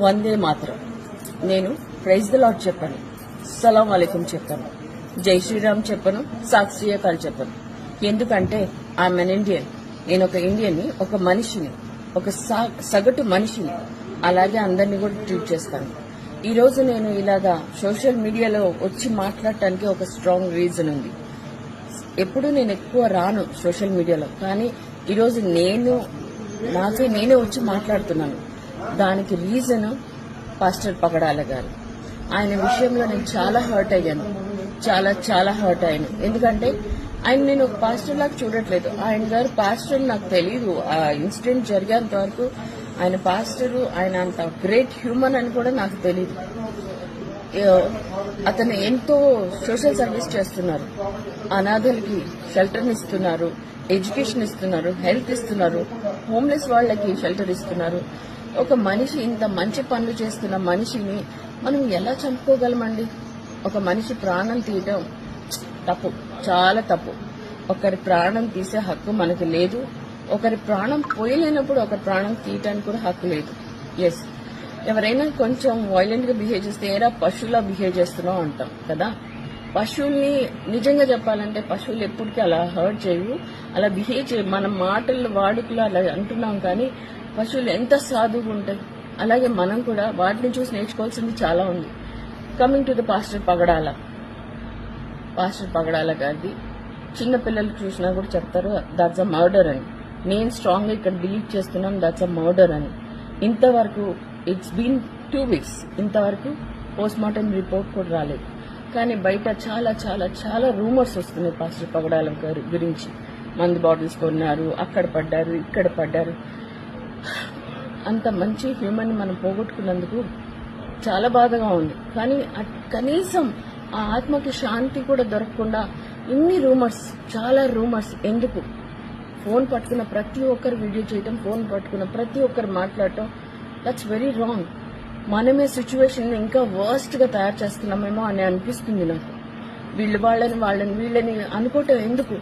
వందే మాత్రం. నేను praise the lord చెప్పాను. సలాం అలైకుం చెప్పాను. జై శ్రీరామ్ చెప్పను. సాక్షియకాలు చెప్పను. ఎందుకంటే ఐఎమ్ ఇండియన్. నేను ఒక ఇండియన్ని ఒక మనిషిని ఒక సా- సగటు మనిషిని అలాగే అందరినీ కూడా ట్రీట్ చేస్తాను. ఈ రోజు నేను ఇలాగా సోషల్ మీడియాలో వచ్చి మాట్లాడటానికి ఒక స్ట్రాంగ్ రీజన్ ఉంది. ఎప్పుడు నేను ఎక్కువ రాను సోషల్ మీడియాలో కానీ ఈరోజు నేను నాకే నేనే వచ్చి మాట్లాడుతున్నాను. దానికి రీజన్ పాస్టర్ పగడాల గారు. ఆయన విషయంలో నేను చాలా హర్ట్ అయ్యాను. చాలా చాలా హర్ట్ అయ్యాను. ఎందుకంటే ఆయన నేను పాస్టర్ లాగా చూడట్లేదు. ఆయన గారు పాస్టర్ నాకు తెలియదు ఆ ఇన్సిడెంట్ జరిగేంత వరకు ఆయన పాస్టర్ ఆయన అంత గ్రేట్ హ్యూమన్ అని కూడా నాకు తెలియదు అతను ఎంతో సోషల్ సర్వీస్ చేస్తున్నారు. అనాథలకి షెల్టర్ ఇస్తున్నారు ఎడ్యుకేషన్ ఇస్తున్నారు హెల్త్ ఇస్తున్నారు హోమ్లెస్ వాళ్ళకి షెల్టర్ ఇస్తున్నారు. ఒక మనిషి ఇంత మంచి పనులు చేస్తున్న మనిషిని మనం ఎలా చంపుకోగలమండి? ఒక మనిషి ప్రాణం తీయటం తప్పు చాలా తప్పు. ఒకరి ప్రాణం తీసే హక్కు మనకు లేదు. ఒకరి ప్రాణం పోయలేనప్పుడు ఒకరి ప్రాణం తీయటానికి కూడా హక్కు లేదు. ఎస్ ఎవరైనా కొంచెం వైలెంట్గా బిహేవ్ చేస్తే ఏరా పశువులా బిహేవ్ చేస్తున్నావు అంటాం కదా? పశువుల్ని నిజంగా చెప్పాలంటే పశువులు ఎప్పటికీ అలా హర్ట్ చేయవు. అలా బిహేవ్ చేయ మన మాటలు వాడుకలు అలా అంటున్నాం కానీ పశువులు ఎంత సాధువుగా ఉంటాయి. అలాగే మనం కూడా వాటిని చూసి నేర్చుకోవాల్సింది చాలా ఉంది. Coming to the pastor Pagadala pastor Pagadala గారిది. చిన్న పిల్లలు చూసినా కూడా చెప్తారు దాట్స్ అ మర్డర్ అని. నేను స్ట్రాంగ్గా ఇక్కడ బిలీవ్ చేస్తున్నాను దాట్స్ అ మర్డర్ అని. ఇంతవరకు ఇట్స్ బీన్ టూ వీక్స్ ఇంతవరకు పోస్ట్ మార్టం రిపోర్ట్ కూడా రాలేదు. కానీ బయట చాలా చాలా చాలా రూమర్స్ వస్తున్నాయి పాస్టర్ పగడాల గారి గురించి. మందు బాటిల్స్ కొన్నారు అక్కడ పడ్డారు ఇక్కడ పడ్డారు. అంత మంచి హ్యూమన్ మనం పోగొట్టుకున్నందుకు చాలా బాధగా ఉంది. కానీ కనీసం ఆ ఆత్మకి శాంతి కూడా దొరకకుండా ఇన్ని రూమర్స్ చాలా రూమర్స్ ఎందుకు? ఫోన్ పట్టుకున్న ప్రతి ఒక్కరు వీడియో చేయటం ఫోన్ పట్టుకున్న ప్రతి ఒక్కరు మాట్లాడటం దట్స్ వెరీ రాంగ్ మనమే సిచ్యువేషన్ ఇంకా వర్స్ట్గా తయారు చేస్తున్నామేమో అని అనిపిస్తుంది నాకు. వీళ్ళు వాళ్ళని వాళ్ళని వీళ్ళని అనుకోవటం ఎందుకు?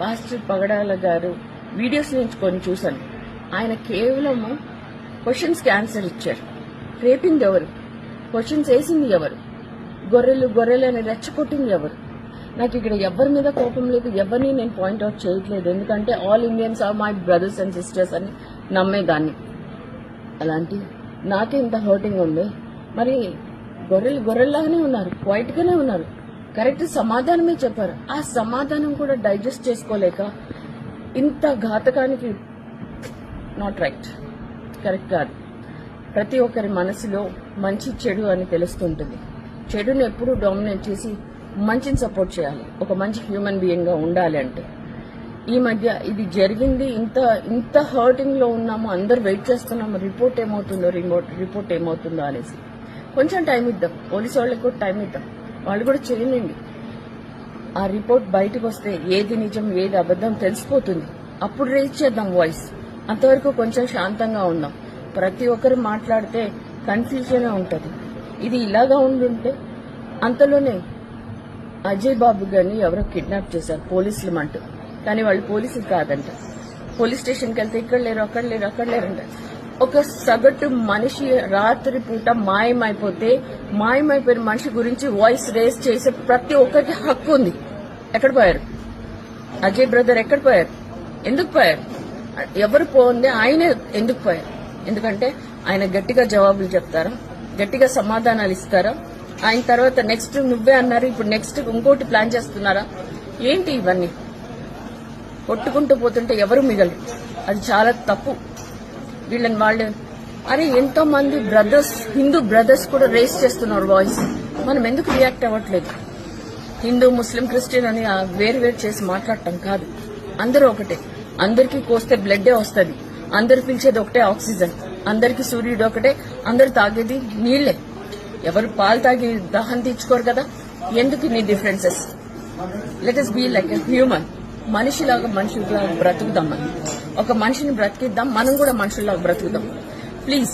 పాస్టర్ పగడాల గారు వీడియోస్ నుంచి కొన్ని చూశాను. ఆయన కేవలము క్వశ్చన్స్కి ఆన్సర్ ఇచ్చారు. రేపింది ఎవరు? క్వశ్చన్స్ వేసింది ఎవరు? గొర్రెలు గొర్రెలు అని రెచ్చగొట్టింది ఎవరు? నాకు ఇక్కడ ఎవరి మీద కోపం లేదు ఎవరిని నేను పాయింట్అవుట్ చేయట్లేదు. ఎందుకంటే all Indians are my brothers and sisters అని నమ్మేదాన్ని. అలాంటి నాకే ఇంత హర్టింగ్ ఉంది. మరి గొర్రెలు గొర్రెల్లాగానే ఉన్నారు క్వైట్ గానే ఉన్నారు. కరెక్ట్ సమాధానమే చెప్పారు. ఆ సమాధానం కూడా డైజెస్ట్ చేసుకోలేక ఇంత ఘాతకానికి నాట్ రైట్ కరెక్ట్ కాదు. ప్రతి ఒక్కరి మనసులో మంచి చెడు అని తెలుస్తుంటుంది. చెడుని ఎప్పుడు డామినేట్ చేసి మంచిని సపోర్ట్ చేయాలి. ఒక మంచి హ్యూమన్ బీయింగ్గా ఉండాలి అంటే. ఈ మధ్య ఇది జరిగింది. ఇంత ఇంత హర్టింగ్లో ఉన్నాము. అందరు వెయిట్ చేస్తున్నాము. రిపోర్ట్ ఏమవుతుందో రిమోట్ రిపోర్ట్ ఏమవుతుందో అనేసి. కొంచెం టైం ఇద్దాం. పోలీసు వాళ్ళకి కూడా టైం ఇద్దాం. వాళ్ళు కూడా చేయనండి ఆ రిపోర్ట్ బయటకు వస్తే ఏది నిజం ఏది అబద్ధం తెలిసిపోతుంది. అప్పుడు రేజ్ చేద్దాం వాయిస్ అంతవరకు కొంచెం శాంతంగా ఉందాం ప్రతి ఒక్కరు మాట్లాడితే కన్ఫ్యూజన్ ఉంటది. ఇది ఇలాగా ఉండుంటే అంతలోనే అజయ్ బాబు గారిని ఎవరో కిడ్నాప్ చేశారు పోలీసులు అంటూ కానీ వాళ్ళు పోలీసులు కాదంట. పోలీస్ స్టేషన్కి వెళ్తే ఇక్కడ లేరు అక్కడ లేరు అక్కడ లేరంట. ఒక సగటు మనిషి రాత్రి పూట మాయమైపోతే మాయమైపోయిన మనిషి గురించి వాయిస్ రేస్ చేసే ప్రతి ఒక్కరికి హక్కు ఉంది. ఎక్కడ పోయారు? అజయ్ బ్రదర్ ఎక్కడ పోయారు? ఎందుకు పోయారు? ఎవరు పోంది ఆయనే ఎందుకు పోయారు ఎందుకంటే ఆయన గట్టిగా జవాబులు చెప్తారా? గట్టిగా సమాధానాలు ఇస్తారా? ఆయన తర్వాత నెక్స్ట్ నువ్వే అన్నారు ఇప్పుడు నెక్స్ట్ ఇంకోటి ప్లాన్ చేస్తున్నారా? ఏంటి ఇవన్నీ? కొట్టుకుంటూ పోతుంటే ఎవరు మిగలరు? అది చాలా తప్పు. వీళ్ళని వాళ్ళు అరే ఎంతో మంది బ్రదర్స్ హిందూ బ్రదర్స్ కూడా రేస్ చేస్తున్నారు వాయిస్ మనం ఎందుకు రియాక్ట్ అవ్వట్లేదు? హిందూ ముస్లిం క్రిస్టియన్ అని ఆ వేరు వేరు చేసి మాట్లాడటం కాదు. అందరూ ఒకటే. అందరికీ కోస్తే బ్లడ్డే వస్తుంది. అందరు పిలిచేది ఒకటే ఆక్సిజన్. అందరికి సూర్యుడు ఒకటే. అందరు తాగేది నీళ్ళే ఎవరు పాలు తాగి దహం తీర్చుకోరు కదా? ఎందుకు నీ differences let us be like human మనిషిలాగా మనుషులాగా బ్రతుకుదాం మనం. ఒక మనిషిని బ్రతికిద్దాం మనం కూడా మనుషుల్లాగా బ్రతుకుదాం. Please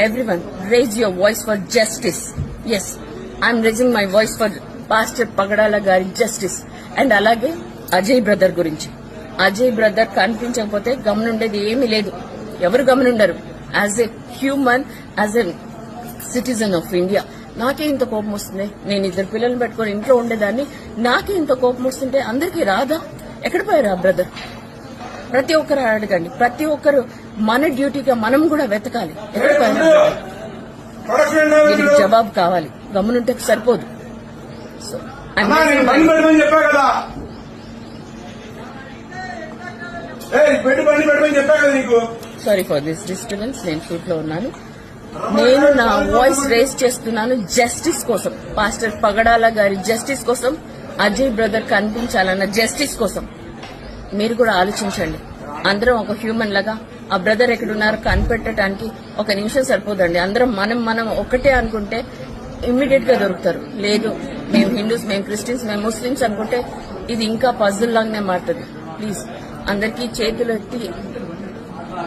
every one raise your voice for justice yes I'm raising my voice for pastor Pagadala garu justice and అలాగే అజయ్ బ్రదర్ గురించి. అజయ్ బ్రదర్ కనిపించకపోతే గమనుండేది ఏమీ లేదు. ఎవరు గమనుండరు? As a human as a citizen of India నాకే ఇంత కోపం వస్తుంది. నేను ఇద్దరు పిల్లల్ని పెట్టుకొని ఇంట్లో ఉండేదాన్ని నాకే ఇంత కోపం వస్తుంటే అందరికీ రాదా? ఎక్కడ పోయారా బ్రదర్? ప్రతి ఒక్కరు అడగండి. ప్రతి ఒక్కరు మన డ్యూటీగా మనం కూడా వెతకాలి. ఎక్కడ పోయారా జవాబు కావాలి. గమనుంటే సరిపోదు. సో బండి పెట్టమని చెప్పా కదా నీకు. సారీ ఫర్ దిస్ డిస్టర్బెన్స్ నేను షూట్లో ఉన్నాను. నేను నా వాయిస్ రేస్ చేస్తున్నాను జస్టిస్ కోసం. పాస్టర్ పగడాల గారి జస్టిస్ కోసం అజయ్ బ్రదర్ కనిపించాలన్న జస్టిస్ కోసం. మీరు కూడా ఆలోచించండి. అందరం ఒక హ్యూమన్ లాగా ఆ బ్రదర్ ఎక్కడున్నారో కనిపెట్టడానికి ఒక నిమిషం సరిపోదండి. అందరం మనం మనం ఒకటే అనుకుంటే ఇమ్మీడియట్గా దొరుకుతారు. లేదు మేము హిందూస్ మేము క్రిస్టియన్స్ మేము ముస్లిమ్స్ అనుకుంటే ఇది ఇంకా పజిల్ లాగానే మారుతుంది. ప్లీజ్ అందరికీ చేతులు ఎత్తి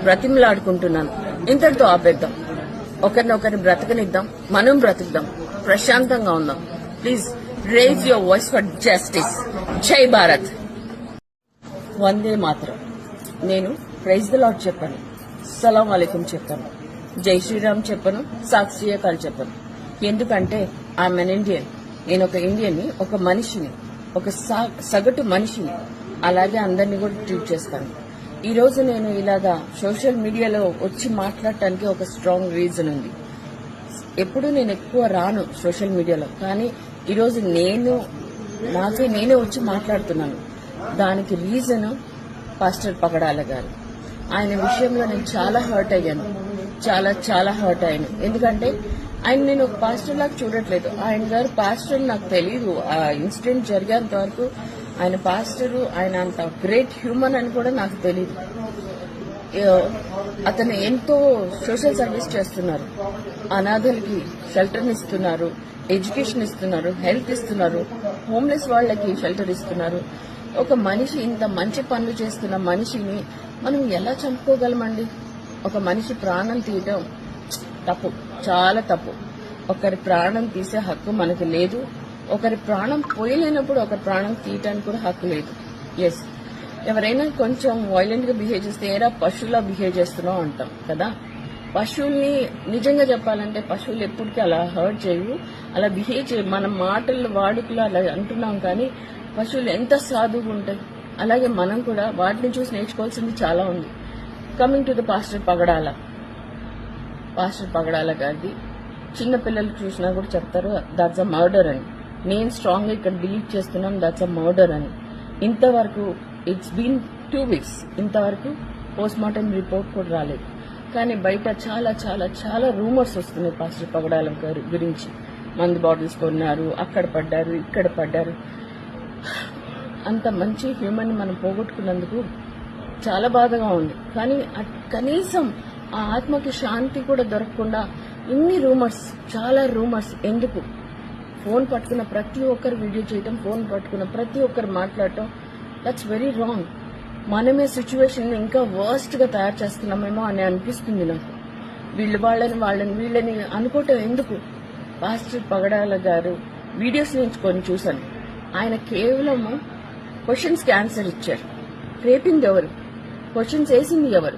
బ్రతిమలాడుకుంటున్నాను. ఇంతటితో ఆపేద్దాం. ఒకరిని ఒకరిని బ్రతకనిద్దాం. మనం బ్రతుకుదాం. ప్రశాంతంగా ఉందాం. Please raise your voice for justice Jai Bharat. వందే మాత్రం. నేను ప్రైజ్ ద లాడ్ చెప్పాను. సలాం అలైకుం చెప్పాను. జై శ్రీరామ్ చెప్పను. సాక్షియకాలు చెప్పను. ఎందుకంటే ఐఎమ్ అన్ ఇండియన్ నేను ఒక ఇండియన్ని ఒక మనిషిని ఒక సా- సగటు మనిషిని. అలాగే అందరినీ కూడా ట్రీట్ చేస్తాను. ఈ రోజు నేను ఇలాగా సోషల్ మీడియాలో వచ్చి మాట్లాడటానికి ఒక స్ట్రాంగ్ రీజన్ ఉంది. ఎప్పుడు నేను ఎక్కువ రాను సోషల్ మీడియాలో కానీ ఈరోజు నేను నాకే నేనే వచ్చి మాట్లాడుతున్నాను. దానికి రీజన్ పాస్టర్ పగడాల గారు. ఆయన విషయంలో నేను చాలా హర్ట్ అయ్యాను. చాలా చాలా హర్ట్ అయ్యాను. ఎందుకంటే ఆయన నేను ఒక పాస్టర్ లాగా చూడట్లేదు. ఆయన గారు పాస్టర్ నాకు తెలియదు ఆ ఇన్సిడెంట్ జరిగేంత వరకు ఆయన పాస్టరు ఆయన అంత గ్రేట్ హ్యూమన్ అని కూడా నాకు తెలియదు అతను ఎంతో సోషల్ సర్వీస్ చేస్తున్నారు. అనాథలకి షెల్టర్ ఇస్తున్నారు ఎడ్యుకేషన్ ఇస్తున్నారు హెల్త్ ఇస్తున్నారు హోమ్లెస్ వాళ్ళకి షెల్టర్ ఇస్తున్నారు. ఒక మనిషి ఇంత మంచి పనులు చేస్తున్న మనిషిని మనం ఎలా చంపుకోగలమండి? ఒక మనిషి ప్రాణం తీయటం తప్పు చాలా తప్పు. ఒకరి ప్రాణం తీసే హక్కు మనకు లేదు. ఒకరి ప్రాణం పోయలేనప్పుడు ఒకరి ప్రాణం తీయటానికి కూడా హక్కు లేదు. ఎస్ ఎవరైనా కొంచెం వైలెంట్గా బిహేవ్ చేస్తే ఏరా పశువులా బిహేవ్ చేస్తున్నావు అంటాం కదా? పశువుల్ని నిజంగా చెప్పాలంటే పశువులు ఎప్పటికీ అలా హర్ట్ చేయవు. అలా బిహేవ్ చేయ మన మాటలు వాడుకలు అలా అంటున్నాం కానీ పశువులు ఎంత సాధువుగా ఉంటాయి. అలాగే మనం కూడా వాటిని చూసి నేర్చుకోవాల్సింది చాలా ఉంది. Coming to the pastor Pagadala pastor Pagadala గారిది. చిన్న పిల్లలు చూసినా కూడా చెప్తారు దాట్స్ అ మర్డర్ అని. నేను స్ట్రాంగ్ ఇక్కడ బిలీవ్ చేస్తున్నాను దాట్స్ అ మర్డర్ అని. ఇంతవరకు ఇట్స్ బీన్ టూ వీక్స్ ఇంతవరకు పోస్ట్ మార్టం రిపోర్ట్ కూడా రాలేదు. కానీ బయట చాలా చాలా చాలా రూమర్స్ వస్తున్నాయి పాస్టర్ పగడాలం గారి గురించి. మందు బాటిల్స్ కొన్నారు అక్కడ పడ్డారు ఇక్కడ పడ్డారు. అంత మంచి హ్యూమన్ మనం పోగొట్టుకున్నందుకు చాలా బాధగా ఉంది. కానీ కనీసం ఆ ఆత్మకి శాంతి కూడా దొరకకుండా ఇన్ని రూమర్స్ చాలా రూమర్స్ ఎందుకు ఫోన్ పట్టుకున్న ప్రతి ఒక్కరు వీడియో చేయటం ఫోన్ పట్టుకున్న ప్రతి ఒక్కరు మాట్లాడటం. దట్స్ వెరీ రాంగ్ మనమే సిచ్యువేషన్ ఇంకా వర్స్ట్గా తయారు చేస్తున్నామేమో అని అనిపిస్తుంది నాకు. వీళ్ళు వాళ్ళని వాళ్ళని వీళ్ళని అనుకోవటం ఎందుకు? పాస్టర్ పగడాల గారు వీడియోస్ నుంచి కొన్ని చూశాను. ఆయన కేవలం క్వశ్చన్స్కి ఆన్సర్ ఇచ్చారు. రేపింది ఎవరు? క్వశ్చన్స్ వేసింది ఎవరు?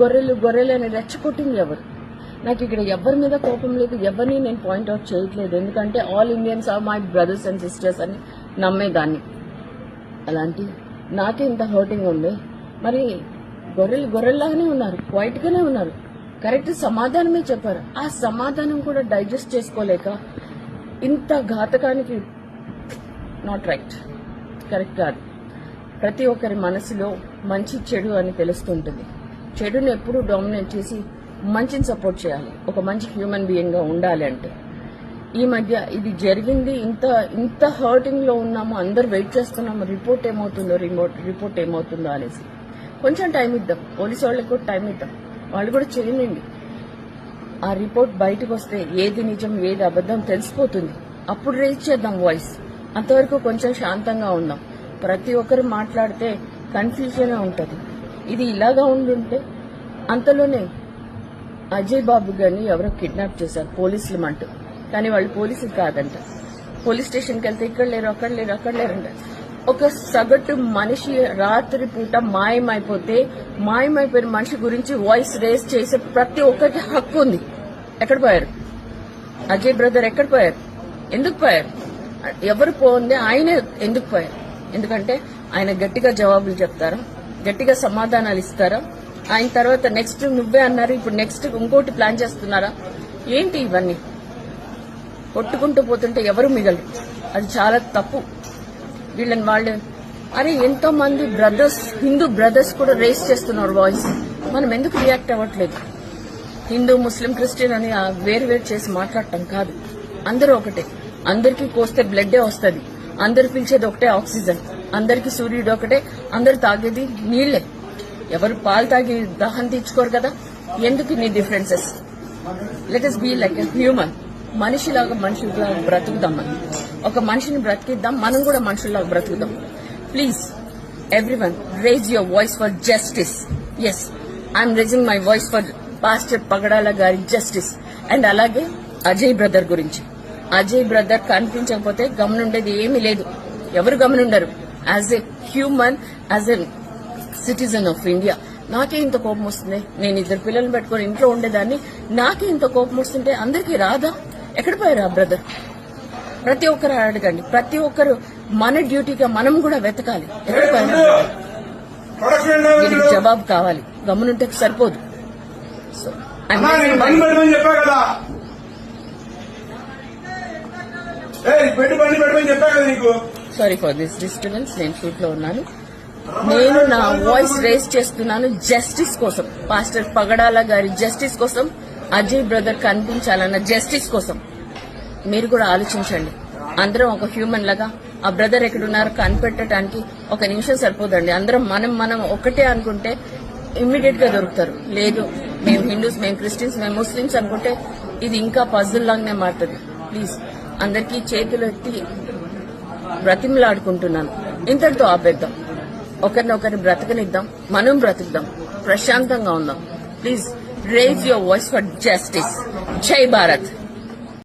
గొర్రెలు గొర్రెలు అని రెచ్చగొట్టింది ఎవరు? నాకు ఇక్కడ ఎవరి మీద కోపం లేదు ఎవరిని నేను పాయింట్అవుట్ చేయట్లేదు. ఎందుకంటే all Indians are my brothers and sisters అని నమ్మేదాన్ని అలాంటి నాకే ఇంత హర్టింగ్ ఉంది మరి గొర్రెలు గొర్రెల్లాగానే ఉన్నారు క్వైట్ గానే ఉన్నారు. కరెక్ట్ సమాధానమే చెప్పారు. ఆ సమాధానం కూడా డైజెస్ట్ చేసుకోలేక ఇంత ఘాతకానికి నాట్ రైట్ కరెక్ట్ కాదు. ప్రతి ఒక్కరి మనసులో మంచి చెడు అని తెలుస్తుంటుంది. చెడుని ఎప్పుడూ డామినేట్ చేసి మంచిని సపోర్ట్ చేయాలి. ఒక మంచి హ్యూమన్ బీయింగ్గా ఉండాలి అంటే. ఈ మధ్య ఇది జరిగింది. ఇంత ఇంత హర్టింగ్లో ఉన్నాము. అందరు వెయిట్ చేస్తున్నాము. రిపోర్ట్ ఏమవుతుందో రిమోట్ రిపోర్ట్ ఏమవుతుందో అనేసి. కొంచెం టైం ఇద్దాం. పోలీసు వాళ్ళకి కూడా టైం ఇద్దాం. వాళ్ళు కూడా చేయనండి ఆ రిపోర్ట్ బయటకు వస్తే ఏది నిజం ఏది అబద్ధం తెలిసిపోతుంది. అప్పుడు రేజ్ చేద్దాం వాయిస్ అంతవరకు కొంచెం శాంతంగా ఉందాం. ప్రతి ఒక్కరు మాట్లాడితే కన్ఫ్యూజన్ ఉంటది. ఇది ఇలాగా ఉండుంటే అంతలోనే అజయ్ బాబు గారిని ఎవరో కిడ్నాప్ చేశారు పోలీసులు అంటూ కానీ వాళ్ళు పోలీసులు కాదంట. పోలీస్ స్టేషన్కి వెళ్తే ఇక్కడ లేరు అక్కడ లేరు అక్కడ లేరంట. ఒక సగటు మనిషి రాత్రి పూట మాయమైపోతే మాయమైపోయిన మనిషి గురించి వాయిస్ రేస్ చేసే ప్రతి ఒక్కరికి హక్కు ఉంది. ఎక్కడ పోయారు? అజయ్ బ్రదర్ ఎక్కడ పోయారు? ఎందుకు పోయారు? ఎవరు పోంది? ఆయనే ఎందుకు పోయారు? ఎందుకంటే ఆయన గట్టిగా జవాబులు చెప్తారా? గట్టిగా సమాధానాలు ఇస్తారా? ఆయన తర్వాత నెక్స్ట్ నువ్వే అన్నారు ఇప్పుడు నెక్స్ట్ ఇంకోటి ప్లాన్ చేస్తున్నారా? ఏంటి ఇవన్నీ? కొట్టుకుంటూ పోతుంటే ఎవరు మిగలు అది చాలా తప్పు. వీళ్ళని వాళ్ళు. అరే ఎంతో మంది బ్రదర్స్ హిందూ బ్రదర్స్ కూడా రేస్ చేస్తున్నారు వాయిస్ మనం ఎందుకు రియాక్ట్ అవ్వట్లేదు? హిందూ ముస్లిం క్రిస్టియన్ అని ఆ వేరు వేరు చేసి మాట్లాడటం కాదు. అందరూ ఒకటే. అందరికీ కోస్తే బ్లడ్డే వస్తుంది. అందరు పిలిచేది ఒకటే ఆక్సిజన్ అందరికీ సూర్యుడు ఒకటే. అందరు తాగేది నీళ్ళే ఎవరు పాలు తాగి దాహం తీర్చుకోరు కదా? ఎందుకు నీ differences let us be like human మనిషిలాగా మనుషులుగా బ్రతుకుదాం మనం. ఒక మనిషిని బ్రతికిద్దాం మనం కూడా మనుషుల్లాగా బ్రతుకుదాం. Please everyone raise your voice for justice as I'm raising my voice for pastor Pagadala గారి జస్టిస్ అండ్ అలాగే అజయ్ బ్రదర్ గురించి. అజయ్ బ్రదర్ కనిపించకపోతే గమనుండేది ఏమీ లేదు. ఎవరు గమనుండరు? As a human as a citizen of India నాకే ఇంత కోపం వస్తుంది. నేను ఇద్దరు పిల్లల్ని పెట్టుకొని ఇంట్లో ఉండేదాన్ని. నాకే ఇంత కోపం వస్తుంటే అందరికీ రాదా? ఎక్కడ పోయారు ఆ బ్రదర్ ప్రతి ఒక్కరు అడగండి. ప్రతి ఒక్కరు మన డ్యూటీగా మనం కూడా వెతకాలి. ఎక్కడ పోయారు? జవాబు కావాలి. గమనుంటే సరిపోదు. So sorry for this disturbance నేను షూట్లో ఉన్నాను. నేను నా వాయిస్ రేస్ చేస్తున్నాను జస్టిస్ కోసం. పాస్టర్ పగడాల గారి జస్టిస్ కోసం అజయ్ బ్రదర్ కనిపించాలన్న జస్టిస్ కోసం. మీరు కూడా ఆలోచించండి. అందరం ఒక హ్యూమన్ లాగా ఆ బ్రదర్ ఎక్కడున్నారో కనిపెట్టడానికి ఒక నిమిషం సరిపోదండి. అందరం మనం మనం ఒకటే అనుకుంటే ఇమ్మీడియట్గా దొరుకుతారు. లేదు మేము హిందూస్ మేము క్రిస్టియన్స్ మేము ముస్లిమ్స్ అనుకుంటే ఇది ఇంకా పజిల్ లాగానే మారుతుంది. ప్లీజ్ అందరికీ చేతులు ఎత్తి బ్రతిమలాడుకుంటున్నాను. ఇంతటితో ఆపేద్దాం. ఒకరినొకరిని బ్రతకనిద్దాం మనం బ్రతుకుదాం ప్రశాంతంగా ఉందాం. Please raise your voice for justice జై భారత్